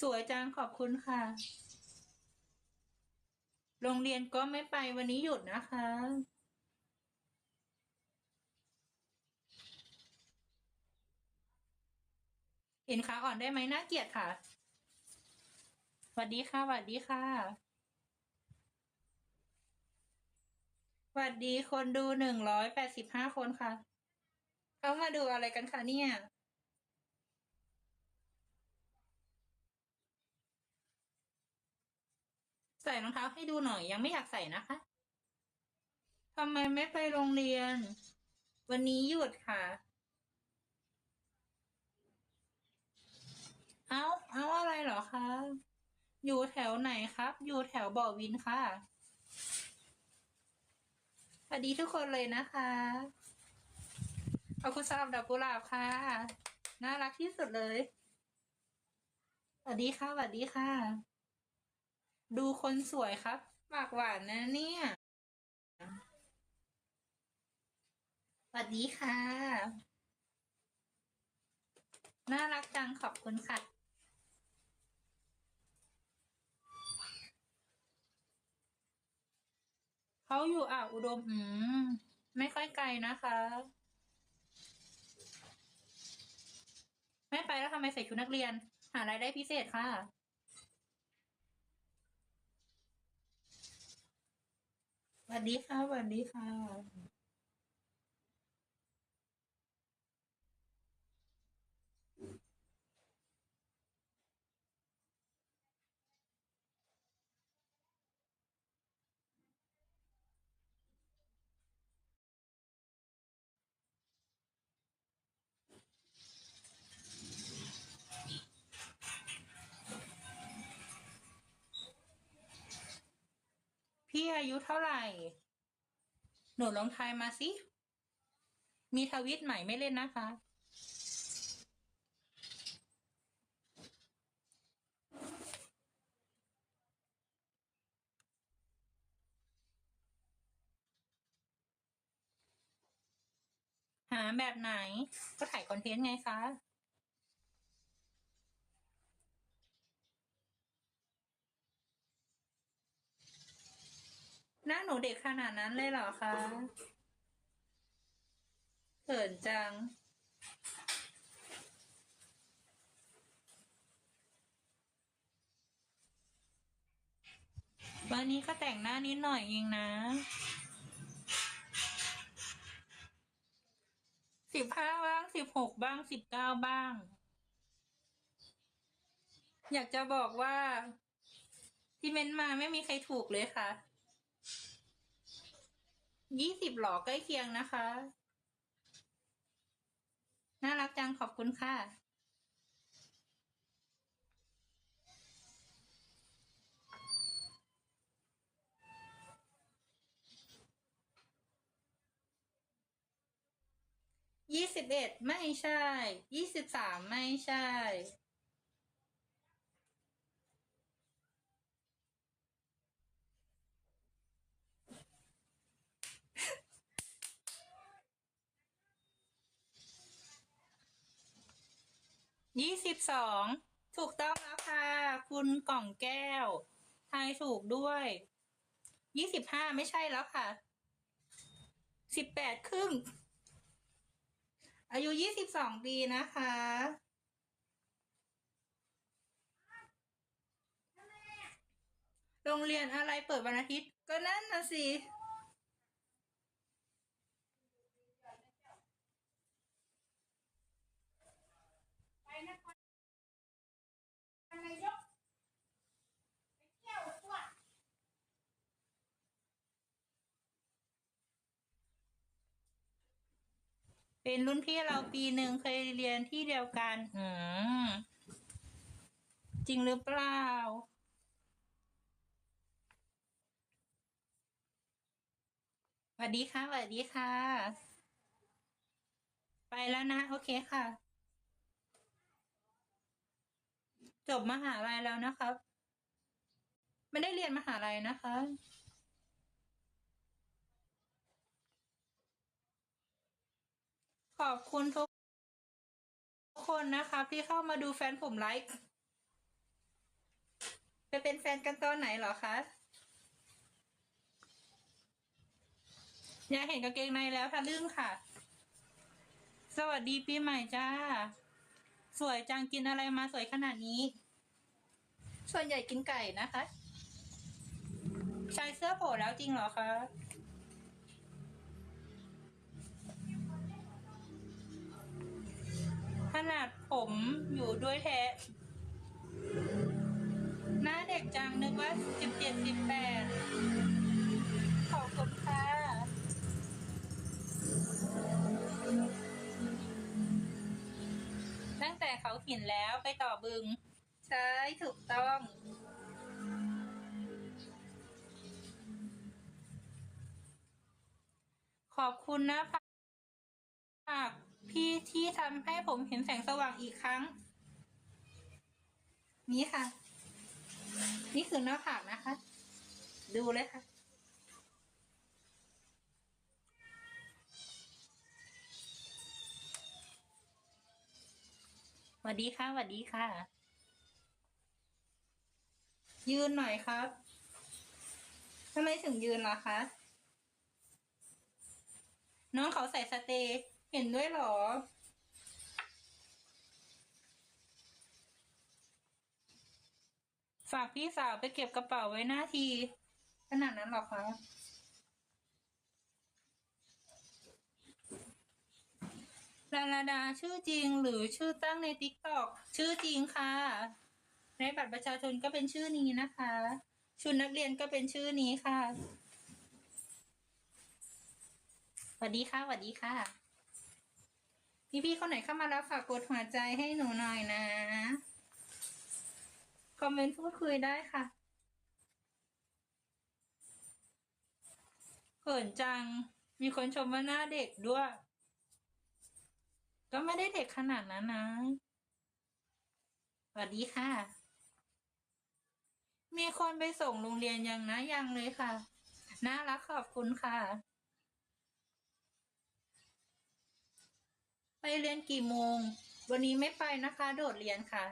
สวยจังขอบคุณค่ะ โรงเรียนก็ไม่ไปวันนี้หยุดนะคะ เห็นขาอ่อนได้ไหมน่าเกลียดค่ะสวัสดีค่ะสวัสดีค่ะสวัสดีคนดูหนึ่งร้อยแปดสิบห้าคนค่ะ เขามาดูอะไรกันคะเนี่ย ใส่รองเท้าให้ดูหน่อย ยังไม่อยากใส่นะคะทำไมไม่ไปโรงเรียน วันนี้หยุดค่ะ เอาเอาอะไรเหรอคะอยู่แถวไหนครับ อยู่แถวบ่อวินค่ะสวัสดีทุกคนเลยนะคะ ขอบคุณสำหรับดอกกุหลาบค่ะ น่ารักที่สุดเลยสวัสดีค่ะสวัสดีค่ะ ดูคนสวยครับปากหวานนะเนี่ยสวัสดีค่ะ น่ารักจังขอบคุณค่ะ เขาอยู่อ่าวอุดมอืมไม่ค่อยไกลนะคะ ไม่ไปแล้วทำไมใส่ชุดนักเรียน หารายได้พิเศษค่ะ วัสดีค่ะสวัสดีค่ะี่อายุเท่าไหร่ หนูลองทายมาสิ มีทวิตใหม่ไม่เล่นนะคะ หาแบบไหน ก็ถ่ายคอนเทนต์ไงคะ หน้าหนูเด็กขนาดนั้นเลยเหรอคะเขินจัง วันนี้ก็แต่งหน้านิดหน่อยเองนะ สิบห้าบ้างสิบหกบ้างสิบเก้าบ้าง อยากจะบอกว่า ที่เม้นมาไม่มีใครถูกเลยค่ะ ยี่สิบหลอใกล้เคียงนะคะ น่ารักจังขอบคุณค่ะ ยี่สิบเอ็ดไม่ใช่ ยี่สิบสามไม่ใช่ ยี่สิบสองถูกต้องแล้วค่ะ คุณกล่องแก้ว ทายถูกด้วยยี่สิบห้าไม่ใช่แล้วค่ะสิบแปดครึ่ง อายุยี่สิบสองปีนะคะ โรงเรียนอะไรเปิดวันอาทิตย์ ก็นั่นนะสิ ไปนครนายกไปเที่ยวตัว เป็นรุ่นพี่เราปีหนึ่งเคยเรียนที่เดียวกัน อืม จริงหรือเปล่า สวัสดีค่ะ สวัสดีค่ะ ไปแล้วนะ โอเคค่ะ จบมหาลัยแล้วนะครับ ไม่ได้เรียนมหาลัยนะคะ ขอบคุณทุกคนนะคะที่เข้ามาดูแฟนผมไลฟ์ไปเป็นแฟนกันตอนไหนเหรอคะอยากเห็นกางเกงในแล้วทะลึ่งค่ะ สวัสดีปีใหม่จ้า สวยจังกินอะไรมาสวยขนาดนี้ ส่วนใหญ่กินไก่นะคะชายเสื้อโผล่แล้วจริงเหรอคะ นาดผมอยู่ด้วยแท้ หน้าเด็กจังนึกว่าสิบเจ็ดสิบแปดขอบคุณค่ะตั้งแต่เขาหินแล้วไปต่อบึง ใช่ถูกต้องขอบคุณนะภาค พี่ที่ทำให้ผมเห็นแสงสว่างอีกครั้ง นี่ค่ะ นี่คือหน้าผากนะคะ ดูเลยค่ะ สวัสดีค่ะ สวัสดีค่ะ ยืนหน่อยครับทำไมถึงยืนล่ะคะ น้องเขาใส่สเตย์ เห็นด้วยหรอ ฝากพี่สาวไปเก็บกระเป๋าไว้หน้าที ขนาดนั้นหรอคะลาลาดาชื่อจริงหรือชื่อตั้งในติ๊กตอกชื่อจริงค่ะ ในบัตรประชาชนก็เป็นชื่อนี้นะคะ ชุดนักเรียนก็เป็นชื่อนี้ค่ะสวัสดีค่ะสวัสดีค่ะ พี่ๆคนไหนเข้ามาแล้วฝากกดหัวใจให้หนูหน่อยนะ คอมเมนต์พูดคุยได้ค่ะเขินจัง มีคนชมว่าหน้าเด็กด้วย ก็ไม่ได้เด็กขนาดนั้นนะ สวัสดีค่ะ มีคนไปส่งโรงเรียนยังนะยังเลยค่ะ น่ารักขอบคุณค่ะ ไปเรียนกี่โมง วันนี้ไม่ไปนะคะ โดดเรียนค่ะ